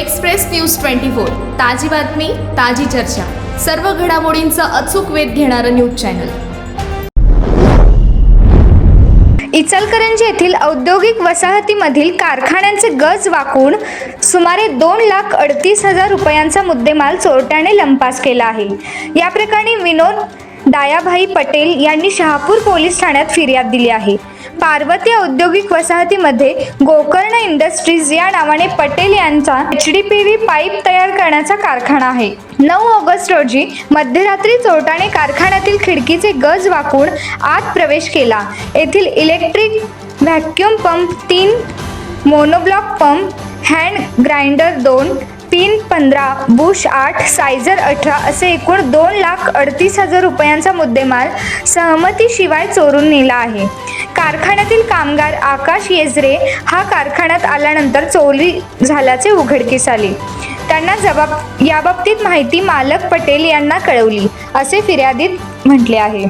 Express news twenty four. ताजी बातमी ताजी चर्चा. सर्व घडामोडींचा अचूक वेध घेणारं न्यूज चॅनल. इचलकरंजी येथील औद्योगिक वसाहतीमधील कारखान्यांचे गज वाकून सुमारे दोन लाख अडतीस हजार रुपयांचा मुद्देमाल चोरट्याने लंपास केला आहे. या प्रकरणी विनोद दायाभाई पटेल यांनी शहापूर पोलीस ठाण्यात फिर्याद दिली आहे. पार्वती औद्योगिक वसाहतीमध्ये गोकर्ण इंडस्ट्रीज या नावाने पटेल यांचा H D P V pipe तयार करण्याचा कारखाना आहे. नऊ ऑगस्ट रोजी मध्यरात्री चोरटाने कारखान्यातील खिडकीचे गज वाकून आत प्रवेश केला. येथील इलेक्ट्रिक व्हॅक्युम पंप तीन मोनोब्लॉक पंप हँड ग्राइंडर दोन पिन पंधरा बुश आठ सायझर अठरा असे एकूण दोन लाख अडतीस हजार रुपयांचा मुद्देमाल सहमतीशिवाय चोरून नेला आहे. कारखान्यातील कामगार आकाश येजरे हा कारखान्यात आल्यानंतर चोरी झाल्याचे उघडकीस आले. त्यांना जबाब याबाबतीत माहिती मालक पटेल यांना कळवली असे फिर्यादीत म्हटले आहे.